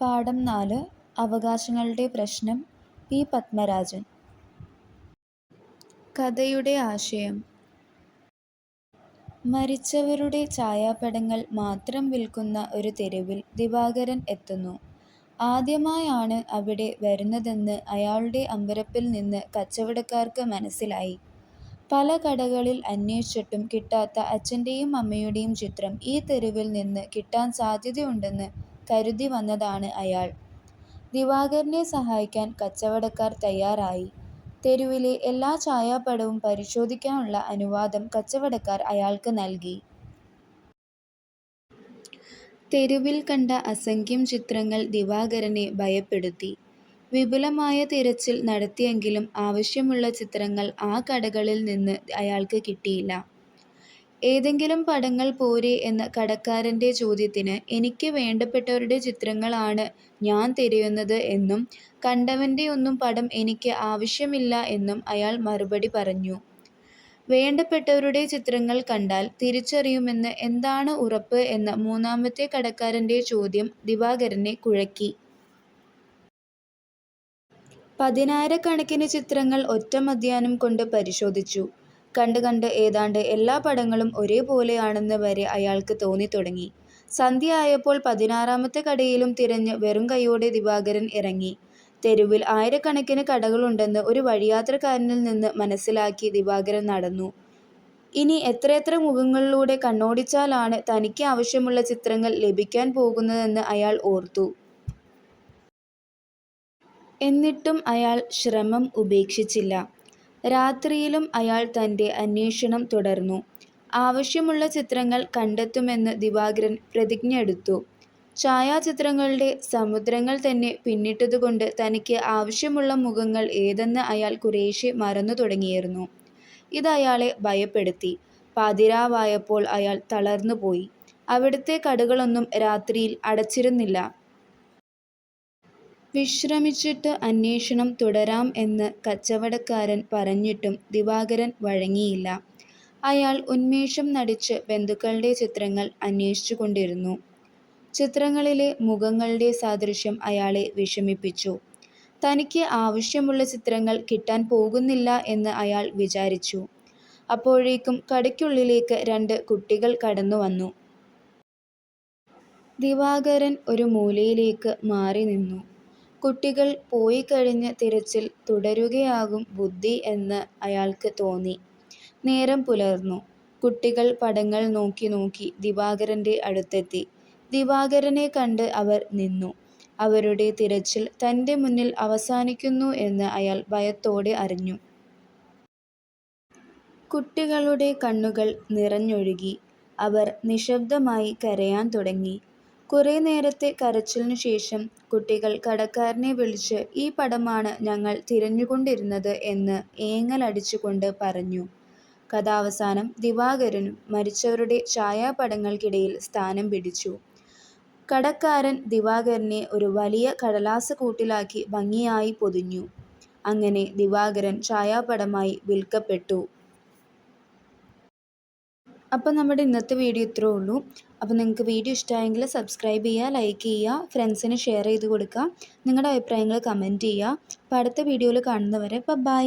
പാഠം നാല് അവകാശങ്ങളുടെ പ്രശ്നം പി പത്മരാജൻ കഥയുടെ ആശയം മരിച്ചവരുടെ ഛായാപടങ്ങൾ മാത്രം വിൽക്കുന്ന ഒരു തെരുവിൽ ദിവാകരൻ എത്തുന്നു. ആദ്യമായാണ് അവിടെ വരുന്നതെന്ന് അയാളുടെ അമ്പരപ്പിൽ നിന്ന് കച്ചവടക്കാർക്ക് മനസ്സിലായി. പല കടകളിൽ അന്വേഷിച്ചിട്ടും കിട്ടാത്ത അച്ഛന്റെയും അമ്മയുടെയും ചിത്രം ഈ തെരുവിൽ നിന്ന് കിട്ടാൻ സാധ്യതയുണ്ടെന്ന് കരുതി വന്നതാണ് അയാൾ. ദിവാകരനെ സഹായിക്കാൻ കച്ചവടക്കാർ തയ്യാറായി. തെരുവിലെ എല്ലാ ഛായാപടവും പരിശോധിക്കാനുള്ള അനുവാദം കച്ചവടക്കാർ അയാൾക്ക് നൽകി. തെരുവിൽ കണ്ട അസംഖ്യം ചിത്രങ്ങൾ ദിവാകരനെ ഭയപ്പെടുത്തി. വിപുലമായ തിരച്ചിൽ നടത്തിയെങ്കിലും ആവശ്യമുള്ള ചിത്രങ്ങൾ ആ കടകളിൽ നിന്ന് അയാൾക്ക് കിട്ടിയില്ല. ഏതെങ്കിലും പടങ്ങൾ പോരെ എന്ന കടക്കാരന്റെ ചോദ്യത്തിന് എനിക്ക് വേണ്ടപ്പെട്ടവരുടെ ചിത്രങ്ങളാണ് ഞാൻ തിരയുന്നത് എന്നും കണ്ടവന്റെ ഒന്നും പടം എനിക്ക് ആവശ്യമില്ല എന്നും അയാൾ മറുപടി പറഞ്ഞു. വേണ്ടപ്പെട്ടവരുടെ ചിത്രങ്ങൾ കണ്ടാൽ തിരിച്ചറിയുമെന്ന് എന്താണ് ഉറപ്പ് എന്ന മൂന്നാമത്തെ കടക്കാരന്റെ ചോദ്യം ദിവാകരനെ കുഴക്കി. പതിനായിരക്കണക്കിന് ചിത്രങ്ങൾ ഒറ്റ മധ്യാഹ്നം കൊണ്ട് പരിശോധിച്ചു. കണ്ട് കണ്ട് ഏതാണ്ട് എല്ലാ പടങ്ങളും ഒരേപോലെയാണെന്ന് വരെ അയാൾക്ക് തോന്നിത്തുടങ്ങി. സന്ധ്യയായപ്പോൾ പതിനാറാമത്തെ കടയിലും തിരഞ്ഞ് വെറും കൈയോടെ ദിവാകരൻ ഇറങ്ങി. തെരുവിൽ ആയിരക്കണക്കിന് കടകളുണ്ടെന്ന് ഒരു വഴിയാത്രക്കാരനിൽ നിന്ന് മനസ്സിലാക്കി ദിവാകരൻ നടന്നു. ഇനി എത്രയെത്ര മുഖങ്ങളിലൂടെ കണ്ണോടിച്ചാലാണ് തനിക്ക് ആവശ്യമുള്ള ചിത്രങ്ങൾ ലഭിക്കാൻ പോകുന്നതെന്ന് അയാൾ ഓർത്തു. എന്നിട്ടും അയാൾ ശ്രമം ഉപേക്ഷിച്ചില്ല. രാത്രിയിലും അയാൾ തന്റെ അന്വേഷണം തുടർന്നു. ആവശ്യമുള്ള ചിത്രങ്ങൾ കണ്ടെത്തുമെന്ന് ദിവാകരൻ പ്രതിജ്ഞയെടുത്തു. ഛായാചിത്രങ്ങളുടെ സമുദ്രങ്ങൾ തന്നെ പിന്നിട്ടതുകൊണ്ട് തനിക്ക് ആവശ്യമുള്ള മുഖങ്ങൾ ഏതെന്ന് അയാൾ കുറേശ്ശെ മറന്നു തുടങ്ങിയിരുന്നു. ഇതയാളെ ഭയപ്പെടുത്തി. പാതിരാവായപ്പോൾ അയാൾ തളർന്നുപോയി. അവിടുത്തെ കടകളൊന്നും രാത്രിയിൽ അടച്ചിരുന്നില്ല. വിശ്രമിച്ചിട്ട് അന്വേഷണം തുടരാം എന്ന് കച്ചവടക്കാരൻ പറഞ്ഞിട്ടും ദിവാകരൻ വഴങ്ങിയില്ല. അയാൾ ഉന്മേഷം നടിച്ച് ബന്ധുക്കളുടെ ചിത്രങ്ങൾ അന്വേഷിച്ചു കൊണ്ടിരുന്നു ചിത്രങ്ങളിലെ മുഖങ്ങളുടെ സാദൃശ്യം അയാളെ വിഷമിപ്പിച്ചു. തനിക്ക് ആവശ്യമുള്ള ചിത്രങ്ങൾ കിട്ടാൻ പോകുന്നില്ല എന്ന് അയാൾ വിചാരിച്ചു. അപ്പോഴേക്കും കടയ്ക്കുള്ളിലേക്ക് രണ്ട് കുട്ടികൾ കടന്നു വന്നു ദിവാകരൻ ഒരു മൂലയിലേക്ക് മാറിനിന്നു. കുട്ടികൾ പോയി പോയിക്കഴിഞ്ഞ് തിരച്ചിൽ തുടരുകയാകും ബുദ്ധി എന്ന് അയാൾക്ക് തോന്നി. നേരം പുലർന്നു. കുട്ടികൾ പടങ്ങൾ നോക്കി നോക്കി ദിവാകരന്റെ അടുത്തെത്തി. ദിവാകരനെ കണ്ട് അവർ നിന്നു. അവരുടെ തിരച്ചിൽ തന്റെ മുന്നിൽ അവസാനിക്കുന്നു എന്ന് അയാൾ ഭയത്തോടെ അറിഞ്ഞു. കുട്ടികളുടെ കണ്ണുകൾ നിറഞ്ഞൊഴുകി. അവർ നിശബ്ദമായി കരയാൻ തുടങ്ങി. കുറേ നേരത്തെ കരച്ചിലിനു ശേഷം കുട്ടികൾ കടക്കാരനെ വിളിച്ച് ഈ പടമാണ് ഞങ്ങൾ തിരഞ്ഞുകൊണ്ടിരുന്നത് എന്ന് ഏങ്ങലടിച്ചുകൊണ്ട് പറഞ്ഞു. കഥാവസാനം ദിവാകരനും മരിച്ചവരുടെ ഛായാപടങ്ങൾക്കിടയിൽ സ്ഥാനം പിടിച്ചു. കടക്കാരൻ ദിവാകരനെ ഒരു വലിയ കടലാസ കൂട്ടിലാക്കി ഭംഗിയായി പൊതിഞ്ഞു. അങ്ങനെ ദിവാകരൻ ഛായാപടമായി വിൽക്കപ്പെട്ടു. അപ്പോൾ നമ്മുടെ ഇന്നത്തെ വീഡിയോ ഇത്രേ ഉള്ളൂ. അപ്പോൾ നിങ്ങൾക്ക് വീഡിയോ ഇഷ്ടമായെങ്കിൽ സബ്സ്ക്രൈബ് ചെയ്യുക ലൈക്ക് ചെയ്യുക ഫ്രണ്ട്സിന് ഷെയർ ചെയ്ത് കൊടുക്കുക. നിങ്ങളുടെ അഭിപ്രായങ്ങൾ കമന്റ് ചെയ്യുക. അപ്പോൾ അടുത്ത വീഡിയോയിൽ കാണുന്നവരെ ബൈ